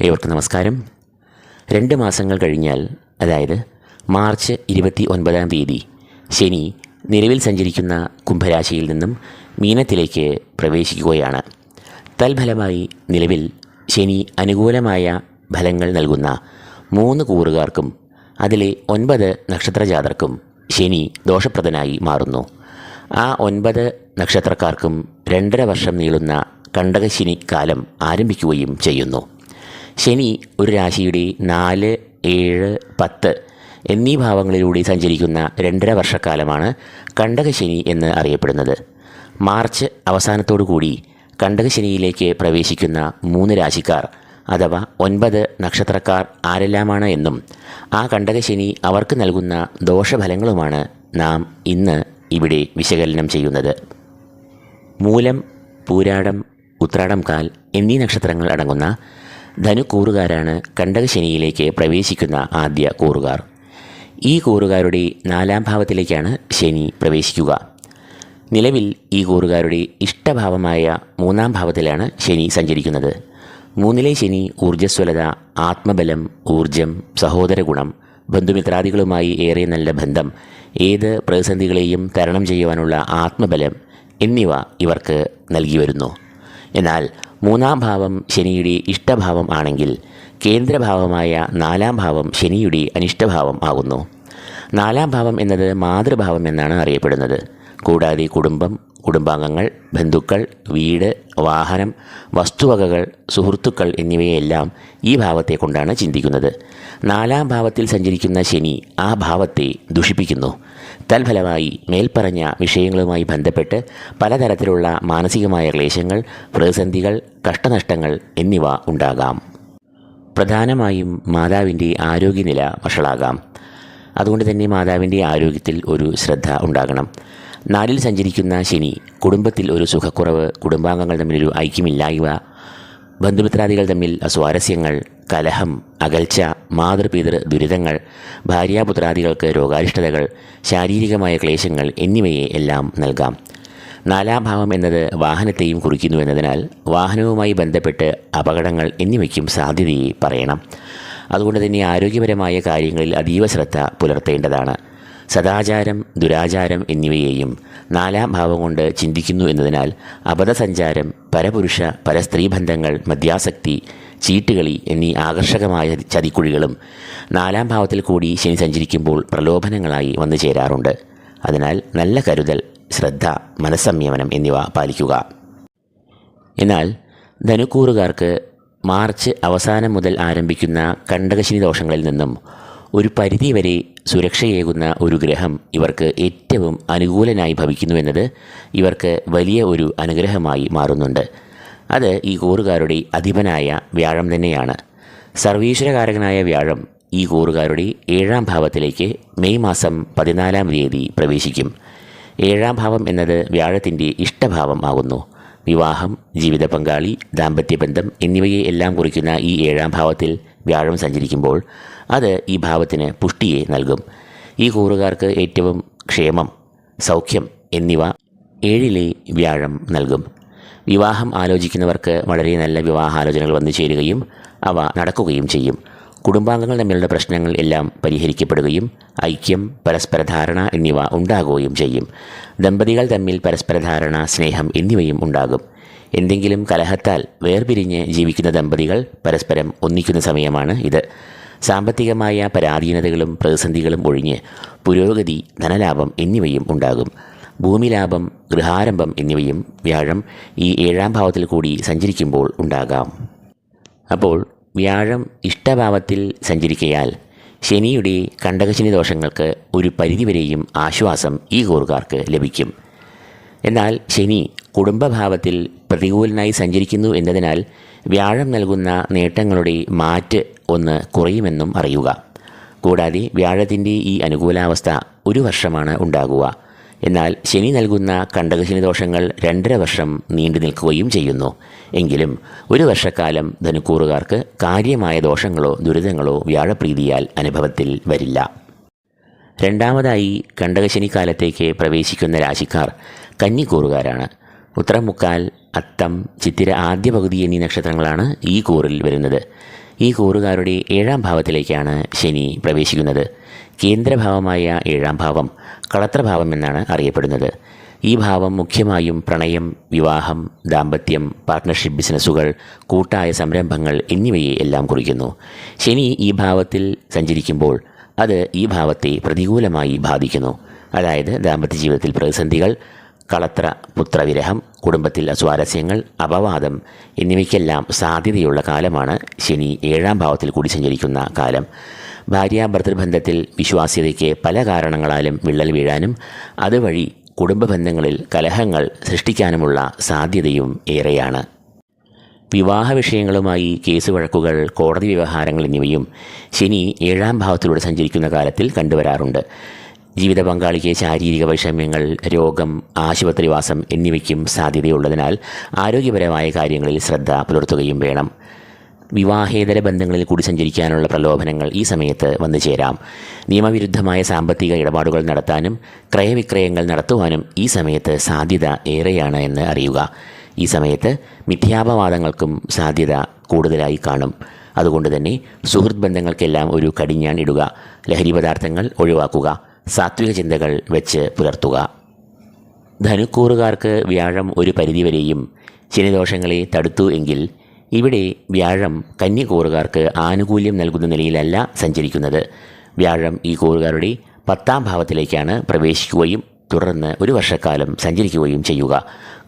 ഏവർക്കും നമസ്കാരം. രണ്ട് മാസങ്ങൾ കഴിഞ്ഞാൽ അതായത് മാർച്ച് ഇരുപത്തി ഒൻപതാം തീയതി ശനി നിലവിൽ സഞ്ചരിക്കുന്ന കുംഭരാശിയിൽ നിന്നും മീനത്തിലേക്ക് പ്രവേശിക്കുകയാണ്. തൽഫലമായി നിലവിൽ ശനി അനുകൂലമായ ഫലങ്ങൾ നൽകുന്ന മൂന്ന് കൂറുകാർക്കും അതിലെ ഒൻപത് നക്ഷത്രജാതർക്കും ശനി ദോഷപ്രദനായി മാറുന്നു. ആ ഒൻപത് നക്ഷത്രക്കാർക്കും രണ്ടര വർഷം നീളുന്ന കണ്ടകശനി കാലം ആരംഭിക്കുകയും ചെയ്യുന്നു. ശനി ഒരു രാശിയുടെ നാല് ഏഴ് പത്ത് എന്നീ ഭാവങ്ങളിലൂടെ സഞ്ചരിക്കുന്ന രണ്ടര വർഷക്കാലമാണ് കണ്ടകശനി എന്ന് അറിയപ്പെടുന്നത്. മാർച്ച് അവസാനത്തോടു കൂടി കണ്ടകശനിയിലേക്ക് പ്രവേശിക്കുന്ന മൂന്ന് രാശിക്കാർ അഥവാ ഒൻപത് നക്ഷത്രക്കാർ ആരെല്ലാമാണ് എന്നും ആ കണ്ടകശനി അവർക്ക് നൽകുന്ന ദോഷഫലങ്ങളുമാണ് നാം ഇന്ന് ഇവിടെ വിശകലനം ചെയ്യുന്നത്. മൂലം പൂരാടം ഉത്രാടം കാൽ എന്നീ നക്ഷത്രങ്ങൾ അടങ്ങുന്ന ധനുക്കൂറുകാരാണ് കണ്ടകശനിയിലേക്ക് പ്രവേശിക്കുന്ന ആദ്യ കൂറുകാർ. ഈ കൂറുകാരുടെ നാലാം ഭാവത്തിലേക്കാണ് ശനി പ്രവേശിക്കുക. നിലവിൽ ഈ കൂറുകാരുടെ ഇഷ്ടഭാവമായ മൂന്നാം ഭാവത്തിലാണ് ശനി സഞ്ചരിക്കുന്നത്. മൂന്നിലെ ശനി ഊർജസ്വലത ആത്മബലം ഊർജം സഹോദര ഗുണം ബന്ധുമിത്രാദികളുമായി ഏറെ നല്ല ബന്ധം ഏത് പ്രതിസന്ധികളെയും തരണം ചെയ്യുവാനുള്ള ആത്മബലം എന്നിവ ഇവർക്ക് നൽകി വരുന്നു. എന്നാൽ മൂന്നാം ഭാവം ശനിയുടെ ഇഷ്ടഭാവം ആണെങ്കിൽ കേന്ദ്രഭാവമായ നാലാം ഭാവം ശനിയുടെ അനിഷ്ടഭാവം ആകുന്നു. നാലാം ഭാവം എന്നത് മാതൃഭാവം എന്നാണ് അറിയപ്പെടുന്നത്. കൂടാതെ കുടുംബം കുടുംബാംഗങ്ങൾ ബന്ധുക്കൾ വീട് വാഹനം വസ്തുവകകൾ സുഹൃത്തുക്കൾ എന്നിവയെല്ലാം ഈ ഭാവത്തെ കൊണ്ടാണ് ചിന്തിക്കുന്നത്. നാലാം ഭാവത്തിൽ സഞ്ചരിക്കുന്ന ശനി ആ ഭാവത്തെ ദുഷിപ്പിക്കുന്നു. തൽഫലമായി മേൽപ്പറഞ്ഞ വിഷയങ്ങളുമായി ബന്ധപ്പെട്ട് പലതരത്തിലുള്ള മാനസികമായ ക്ലേശങ്ങൾ പ്രതിസന്ധികൾ കഷ്ടനഷ്ടങ്ങൾ എന്നിവ ഉണ്ടാകാം. പ്രധാനമായും മാതാവിന്റെ ആരോഗ്യനില വഷളാകാം. അതുകൊണ്ട് തന്നെ മാതാവിന്റെ ആരോഗ്യത്തിൽ ഒരു ശ്രദ്ധ ഉണ്ടാകണം. നാലിൽ സഞ്ചരിക്കുന്ന ശനി കുടുംബത്തിൽ ഒരു സുഖക്കുറവ് കുടുംബാംഗങ്ങൾ തമ്മിലൊരു ഐക്യമില്ലായ്മ ബന്ധുമിത്രാദികൾ തമ്മിൽ അസ്വാരസ്യങ്ങൾ കലഹം അകൽച്ച മാതൃപിതൃ ദുരിതങ്ങൾ ഭാര്യാപുത്രാദികൾക്ക് രോഗാരിഷ്ടതകൾ ശാരീരികമായ ക്ലേശങ്ങൾ എന്നിവയെ എല്ലാം നൽകാം. നാലാം ഭാവം എന്നത് വാഹനത്തെയും കുറിക്കുന്നു എന്നതിനാൽ വാഹനവുമായി ബന്ധപ്പെട്ട് അപകടങ്ങൾ എന്നിവയ്ക്കും സാധ്യതയെ പറയണം. അതുകൊണ്ട് തന്നെ ആരോഗ്യപരമായ കാര്യങ്ങളിൽ അതീവ ശ്രദ്ധ പുലർത്തേണ്ടതാണ്. സദാചാരം ദുരാചാരം എന്നിവയെയും നാലാം ഭാവം കൊണ്ട് ചിന്തിക്കുന്നു എന്നതിനാൽ അബദ്ധസഞ്ചാരം പരപുരുഷ പരസ്ത്രീ ബന്ധങ്ങൾ മദ്യാസക്തി ചീട്ടുകളി എന്നീ ആകർഷകമായ ചതിക്കുഴികളും നാലാം ഭാവത്തിൽ കൂടി ശനി സഞ്ചരിക്കുമ്പോൾ പ്രലോഭനങ്ങളായി വന്നു ചേരാറുണ്ട്. അതിനാൽ നല്ല കരുതൽ ശ്രദ്ധ മനസ്സംയമനം എന്നിവ പാലിക്കുക. എന്നാൽ ധനുക്കൂറുകാർക്ക് മാർച്ച് അവസാനം മുതൽ ആരംഭിക്കുന്ന കണ്ടകശിനി ദോഷങ്ങളിൽ നിന്നും ഒരു പരിധിവരെ സുരക്ഷയേകുന്ന ഒരു ഗ്രഹം ഇവർക്ക് ഏറ്റവും അനുകൂലനായി ഭവിക്കുന്നുവെന്നത് ഇവർക്ക് വലിയ ഒരു അനുഗ്രഹമായി മാറുന്നുണ്ട്. അത് ഈ കൂറുകാരുടെ അധിപനായ വ്യാഴം തന്നെയാണ്. സർവീശ്വരകാരകനായ വ്യാഴം ഈ കൂറുകാരുടെ ഏഴാം ഭാവത്തിലേക്ക് മെയ് മാസം പതിനാലാം തീയതി പ്രവേശിക്കും. ഏഴാം ഭാവം എന്നത് വ്യാഴത്തിന്റെ ഇഷ്ടഭാവം ആകുന്നു. വിവാഹം ജീവിത പങ്കാളി ദാമ്പത്യബന്ധം എന്നിവയെ എല്ലാം കുറിക്കുന്ന ഈ ഏഴാം ഭാവത്തിൽ വ്യാഴം സഞ്ചരിക്കുമ്പോൾ അത് ഈ ഭാവത്തിന് പുഷ്ടിയെ നൽകും. ഈ കൂറുകാർക്ക് ഏറ്റവും ക്ഷേമം സൗഖ്യം എന്നിവ ഏഴിലെ വ്യാഴം നൽകും. വിവാഹം ആലോചിക്കുന്നവർക്ക് വളരെ നല്ല വിവാഹാലോചനകൾ വന്നു ചേരുകയും അവ നടക്കുകയും ചെയ്യും. കുടുംബാംഗങ്ങൾ തമ്മിലുള്ള പ്രശ്നങ്ങൾ എല്ലാം പരിഹരിക്കപ്പെടുകയും ഐക്യം പരസ്പര ധാരണ എന്നിവ ഉണ്ടാകുകയും ചെയ്യും. ദമ്പതികൾ തമ്മിൽ പരസ്പര ധാരണ സ്നേഹം എന്നിവയും ഉണ്ടാകും. എന്തെങ്കിലും കലഹത്താൽ വേർപിരിഞ്ഞ് ജീവിക്കുന്ന ദമ്പതികൾ പരസ്പരം ഒന്നിക്കുന്ന സമയമാണ് ഇത്. സാമ്പത്തികമായ പരാധീനതകളും പ്രതിസന്ധികളും ഒഴിഞ്ഞ് പുരോഗതി ധനലാഭം എന്നിവയും ഉണ്ടാകും. ഭൂമിലാഭം ഗൃഹാരംഭം എന്നിവയും വ്യാഴം ഈ ഏഴാം ഭാവത്തിൽ കൂടി സഞ്ചരിക്കുമ്പോൾ ഉണ്ടാകാം. അപ്പോൾ വ്യാഴം ഇഷ്ടഭാവത്തിൽ സഞ്ചരിക്കയാൽ ശനിയുടെ കണ്ടകശനി ദോഷങ്ങൾക്ക് ഒരു പരിധിവരെയും ആശ്വാസം ഈ കൂറുകാർക്ക് ലഭിക്കും. എന്നാൽ ശനി കുടുംബഭാവത്തിൽ പ്രതികൂലനായി സഞ്ചരിക്കുന്നു എന്നതിനാൽ വ്യാഴം നൽകുന്ന നേട്ടങ്ങളുടെ മാറ്റ് ഒന്ന് കുറയുമെന്നും അറിയുക. കൂടാതെ വ്യാഴത്തിന്റെ ഈ അനുകൂലാവസ്ഥ ഒരു വർഷമാണ് ഉണ്ടാകുക. എന്നാൽ ശനി നൽകുന്ന കണ്ടകശനി ദോഷങ്ങൾ രണ്ടര വർഷം നീണ്ടു നിൽക്കുകയും ചെയ്യുന്നു. എങ്കിലും ഒരു വർഷക്കാലം ധനുക്കൂറുകാർക്ക് കാര്യമായ ദോഷങ്ങളോ ദുരിതങ്ങളോ വ്യാഴപ്രീതിയാൽ അനുഭവത്തിൽ വരില്ല. രണ്ടാമതായി കണ്ടകശനി കാലത്തേക്ക് പ്രവേശിക്കുന്ന രാശിക്കാർ കന്നിക്കൂറുകാരാണ്. ഉത്തരമുക്കാൽ അത്തം ചിത്തിര ആദ്യ പകുതി എന്നീ നക്ഷത്രങ്ങളാണ് ഈ കൂറിൽ വരുന്നത്. ഈ കൂറുകാരുടെ ഏഴാം ഭാവത്തിലേക്കാണ് ശനി പ്രവേശിക്കുന്നത്. കേന്ദ്രഭാവമായ ഏഴാം ഭാവം കളത്രഭാവം എന്നാണ് അറിയപ്പെടുന്നത്. ഈ ഭാവം മുഖ്യമായും പ്രണയം വിവാഹം ദാമ്പത്യം പാർട്ട്ണർഷിപ്പ് ബിസിനസ്സുകൾ കൂട്ടായ സംരംഭങ്ങൾ എന്നിവയെ എല്ലാം കുറിക്കുന്നു. ശനി ഈ ഭാവത്തിൽ സഞ്ചരിക്കുമ്പോൾ അത് ഈ ഭാവത്തെ പ്രതികൂലമായി ബാധിക്കുന്നു. അതായത് ദാമ്പത്യ ജീവിതത്തിൽ പ്രതിസന്ധികൾ കളത്ര പുത്രവിരഹം കുടുംബത്തിൽ സ്വാരസ്യങ്ങൾ അപവാദം എന്നിവയ്ക്കെല്ലാം സാധ്യതയുള്ള കാലമാണ് ശനി ഏഴാം ഭാവത്തിൽ കൂടി സഞ്ചരിക്കുന്ന കാലം. ഭാര്യ ഭർത്തൃബന്ധത്തിൽ വിശ്വാസ്യതയ്ക്ക് പല കാരണങ്ങളാലും വിള്ളൽ വീഴാനും അതുവഴി കുടുംബ ബന്ധങ്ങളിൽ കലഹങ്ങൾ സൃഷ്ടിക്കാനുമുള്ള സാധ്യതയും ഏറെയാണ്. വിവാഹ വിഷയങ്ങളുമായി കേസ് വഴക്കുകൾ കോടതി വ്യവഹാരങ്ങൾ എന്നിവയും ശനി ഏഴാം ഭാവത്തിലൂടെ സഞ്ചരിക്കുന്ന കാലത്തിൽ കണ്ടുവരാറുണ്ട്. ജീവിത പങ്കാളിക്ക് ശാരീരിക വൈഷമ്യങ്ങൾ രോഗം ആശുപത്രിവാസം എന്നിവയ്ക്കും സാധ്യതയുള്ളതിനാൽ ആരോഗ്യപരമായ കാര്യങ്ങളിൽ ശ്രദ്ധ പുലർത്തുകയും വേണം. വിവാഹേതര ബന്ധങ്ങളിൽ കൂടി സഞ്ചരിക്കാനുള്ള പ്രലോഭനങ്ങൾ ഈ സമയത്ത് വന്നു ചേരാം. നിയമവിരുദ്ധമായ സാമ്പത്തിക ഇടപാടുകൾ നടത്താനും ക്രയവിക്രയങ്ങൾ നടത്തുവാനും ഈ സമയത്ത് സാധ്യത ഏറെയാണ് എന്ന് അറിയുക. ഈ സമയത്ത് മിഥ്യാപവാദങ്ങൾക്കും സാധ്യത കൂടുതലായി കാണും. അതുകൊണ്ട് തന്നെ സുഹൃത്ത് ബന്ധങ്ങൾക്കെല്ലാം ഒരു കടിഞ്ഞാൺ ഇടുക. ലഹരി പദാർത്ഥങ്ങൾ ഒഴിവാക്കുക. സാത്വിക ചിന്തകൾ വെച്ച് പുലർത്തുക. ധനുക്കൂറുകാർക്ക് വ്യാഴം ഒരു പരിധിവരെയും ശനിദോഷങ്ങളെ തടുത്തു എങ്കിൽ ഇവിടെ വ്യാഴം കന്യകൂറുകാർക്ക് ആനുകൂല്യം നൽകുന്ന നിലയിലല്ല സഞ്ചരിക്കുന്നത്. വ്യാഴം ഈ കൂറുകാരുടെ പത്താം ഭാവത്തിലേക്കാണ് പ്രവേശിക്കുകയും തുടർന്ന് ഒരു വർഷക്കാലം സഞ്ചരിക്കുകയും ചെയ്യുക.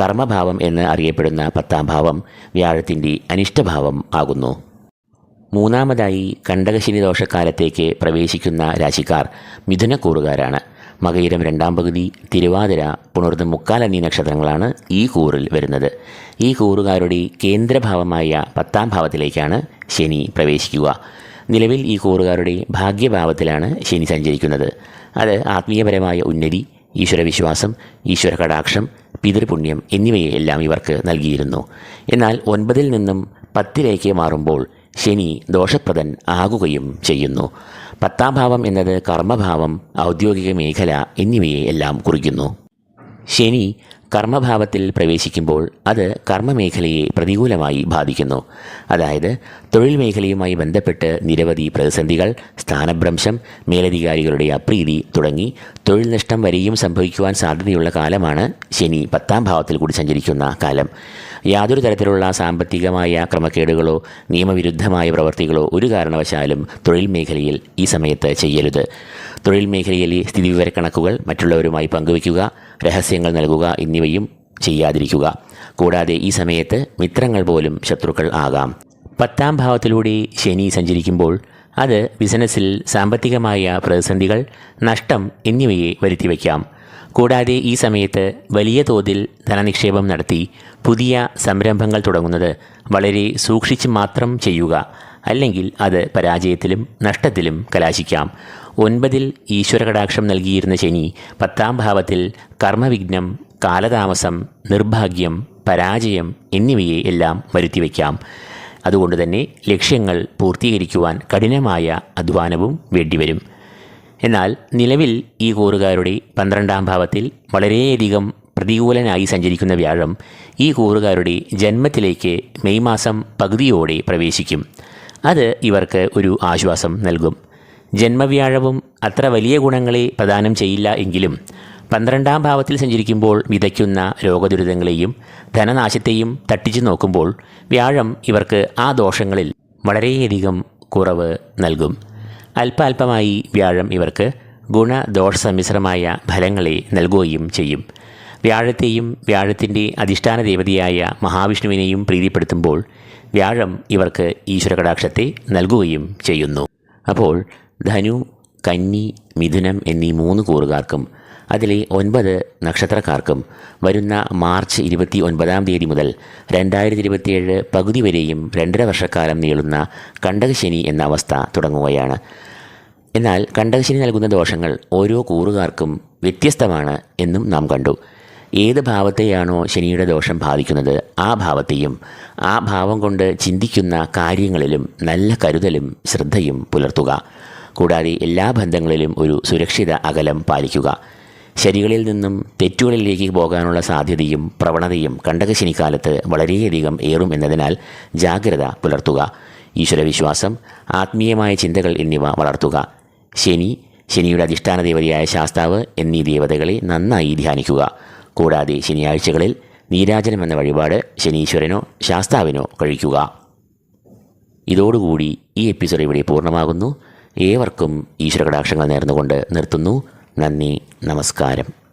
കർമ്മഭാവം എന്ന് അറിയപ്പെടുന്ന പത്താം ഭാവം വ്യാഴത്തിന്റെ അനിഷ്ടഭാവം ആകുന്നു. മൂന്നാമതായി കണ്ടകശിനി ദോഷക്കാലത്തേക്ക് പ്രവേശിക്കുന്ന രാശിക്കാർ മിഥുനക്കൂറുകാരാണ്. മകയിരം രണ്ടാം പകുതി തിരുവാതിര പുണർന്ന് മുക്കാൽ എന്നീ നക്ഷത്രങ്ങളാണ് ഈ കൂറിൽ വരുന്നത്. ഈ കൂറുകാരുടെ കേന്ദ്രഭാവമായ പത്താം ഭാവത്തിലേക്കാണ് ശനി പ്രവേശിക്കുക. നിലവിൽ ഈ കൂറുകാരുടെ ഭാഗ്യഭാവത്തിലാണ് ശനി സഞ്ചരിക്കുന്നത്. അത് ആത്മീയപരമായ ഉന്നതി ഈശ്വരവിശ്വാസം ഈശ്വര കടാക്ഷം പിതൃപുണ്യം എന്നിവയെല്ലാം ഇവർക്ക് നൽകിയിരുന്നു. എന്നാൽ ഒൻപതിൽ നിന്നും പത്തിലേക്ക് മാറുമ്പോൾ ശനി ദോഷപ്രദൻ ആകുകയും ചെയ്യുന്നു. പത്താം ഭാവം എന്നത് കർമ്മഭാവം ഔദ്യോഗിക മേഖല എന്നിവയെ എല്ലാം കുറിക്കുന്നു. ശനി കർമ്മഭാവത്തിൽ പ്രവേശിക്കുമ്പോൾ അത് കർമ്മമേഖലയെ പ്രതികൂലമായി ബാധിക്കുന്നു. അതായത് തൊഴിൽ മേഖലയുമായി ബന്ധപ്പെട്ട് നിരവധി പ്രതിസന്ധികൾ സ്ഥാനഭ്രംശം മേലധികാരികളുടെ അപ്രീതി തുടങ്ങി തൊഴിൽ നഷ്ടം വരെയും സംഭവിക്കുവാൻ സാധ്യതയുള്ള കാലമാണ് ശനി പത്താം ഭാവത്തിൽ കൂടി സഞ്ചരിക്കുന്ന കാലം. യാതൊരു തരത്തിലുള്ള സാമ്പത്തികമായ ക്രമക്കേടുകളോ നിയമവിരുദ്ധമായ പ്രവർത്തികളോ ഒരു കാരണവശാലും തൊഴിൽ മേഖലയിൽ ഈ സമയത്ത് ചെയ്യരുത്. തൊഴിൽ മേഖലയിലെ സ്ഥിതിവിവരക്കണക്കുകൾ മറ്റുള്ളവരുമായി പങ്കുവയ്ക്കുക രഹസ്യങ്ങൾ നൽകുക എന്നിവയും ചെയ്യാതിരിക്കുക. കൂടാതെ ഈ സമയത്ത് മിത്രങ്ങൾ പോലും ശത്രുക്കൾ ആകാം. പത്താം ഭാവത്തിലൂടെ ശനി സഞ്ചരിക്കുമ്പോൾ അത് ബിസിനസ്സിൽ സാമ്പത്തികമായ പ്രതിസന്ധികൾ നഷ്ടം എന്നിവയെ വരുത്തിവെക്കാം കൂടാതെ ഈ സമയത്ത് വലിയ തോതിൽ ധനനിക്ഷേപം നടത്തി പുതിയ സംരംഭങ്ങൾ തുടങ്ങുന്നത് വളരെ സൂക്ഷിച്ച് മാത്രം ചെയ്യുക അല്ലെങ്കിൽ അത് പരാജയത്തിലും നഷ്ടത്തിലും കലാശിക്കാം. ഒൻപതിൽ ഈശ്വരകടാക്ഷം നൽകിയിരുന്ന ശനി പത്താം ഭാവത്തിൽ കർമ്മവിഘ്നം കാലതാമസം നിർഭാഗ്യം പരാജയം എന്നിവയെ എല്ലാം വരുത്തിവെക്കാം അതുകൊണ്ട് തന്നെ ലക്ഷ്യങ്ങൾ പൂർത്തീകരിക്കുവാൻ കഠിനമായ അധ്വാനവും വേണ്ടിവരും. എന്നാൽ നിലവിൽ ഈ കൂറുകാരുടെ പന്ത്രണ്ടാം ഭാവത്തിൽ വളരെയധികം പ്രതികൂലനായി സഞ്ചരിക്കുന്ന വ്യാഴം ഈ കൂറുകാരുടെ ജന്മത്തിലേക്ക് മെയ് മാസം പകുതിയോടെ പ്രവേശിക്കും. അത് ഇവർക്ക് ഒരു ആശ്വാസം നൽകും. ജന്മവ്യാഴവും അത്ര വലിയ ഗുണങ്ങളെ പ്രദാനം ചെയ്യില്ല എങ്കിലും പന്ത്രണ്ടാം ഭാവത്തിൽ സഞ്ചരിക്കുമ്പോൾ വിതയ്ക്കുന്ന രോഗദുരിതങ്ങളെയും ധനനാശത്തെയും തട്ടിച്ചു നോക്കുമ്പോൾ വ്യാഴം ഇവർക്ക് ആ ദോഷങ്ങളിൽ വളരെയധികം കുറവ് നൽകും. അല്പാൽപമായി വ്യാഴം ഇവർക്ക് ഗുണദോഷ സമ്മിശ്രമായ ഫലങ്ങളെ നൽകുകയും ചെയ്യും. വ്യാഴത്തെയും വ്യാഴത്തിന്റെ അധിഷ്ഠാന ദേവതയായ മഹാവിഷ്ണുവിനെയും പ്രീതിപ്പെടുത്തുമ്പോൾ വ്യാഴം ഇവർക്ക് ഈശ്വരകടാക്ഷത്തെ നൽകുകയും ചെയ്യുന്നു. അപ്പോൾ ധനു കന്നി മിഥുനം എന്നീ മൂന്ന് കൂറുകാർക്കും അതിലെ ഒൻപത് നക്ഷത്രക്കാർക്കും വരുന്ന മാർച്ച് ഇരുപത്തി ഒൻപതാം തീയതി മുതൽ രണ്ടായിരത്തി ഇരുപത്തിയേഴ് പകുതി വരെയും രണ്ടര വർഷക്കാലം നീളുന്ന കണ്ടകശനി എന്ന അവസ്ഥ തുടങ്ങുകയാണ്. എന്നാൽ കണ്ടകശനി നൽകുന്ന ദോഷങ്ങൾ ഓരോ കൂറുകാർക്കും വ്യത്യസ്തമാണ് എന്നും നാം കണ്ടു. ഏത് ഭാവത്തെയാണോ ശനിയുടെ ദോഷം ബാധിക്കുന്നത് ആ ഭാവത്തെയും ആ ഭാവം കൊണ്ട് ചിന്തിക്കുന്ന കാര്യങ്ങളിലും നല്ല കരുതലും ശ്രദ്ധയും പുലർത്തുക. കൂടാതെ എല്ലാ ബന്ധങ്ങളിലും ഒരു സുരക്ഷിത അകലം പാലിക്കുക. ശരികളിൽ നിന്നും തെറ്റുകളിലേക്ക് പോകാനുള്ള സാധ്യതയും പ്രവണതയും കണ്ടകശനിക്കാലത്ത് വളരെയധികം ഏറും എന്നതിനാൽ ജാഗ്രത പുലർത്തുക. ഈശ്വരവിശ്വാസം ആത്മീയമായ ചിന്തകൾ എന്നിവ വളർത്തുക. ശനി ശനിയുടെ അധിഷ്ഠാന ദേവതയായ ശാസ്താവ് എന്നീ ദേവതകളെ നന്നായി ധ്യാനിക്കുക. കൂടാതെ ശനിയാഴ്ചകളിൽ നീരാജനം എന്ന വഴിപാട് ശനീശ്വരനോ ശാസ്താവിനോ കഴിക്കുക. ഇതോടുകൂടി ഈ എപ്പിസോഡ് ഇവിടെ പൂർണമാകുന്നു. ഏവർക്കും ഈശ്വര കടാക്ഷങ്ങൾ നേർന്നുകൊണ്ട് നിർത്തുന്നു. നന്ദി നമസ്കാരം.